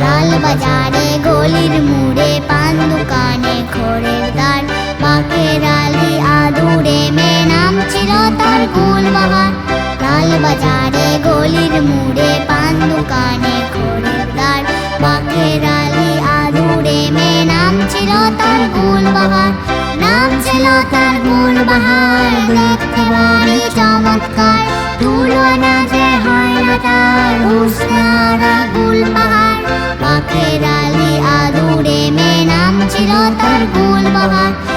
লাল বাজারে গলির মুড়ে পান দোকানে খড়ের দ্বার বাঁকের আলি আদুরে মে নাম ছিল তার গুলবাহার লাল বাজারে গলির মুড়ে পান দোকানে খড়ের দ্বার বাঁকের আলি আদুরে মে নাম ছিল তার গুলবাহার নাম ছিল তার গুলবাহার দেখতে বড় চমৎকার। তুলনা যে হয় না তার হুসনারা গুলবাহার বাঁকের আলি আদুরে মে নাম ছিল তার গুলবাহার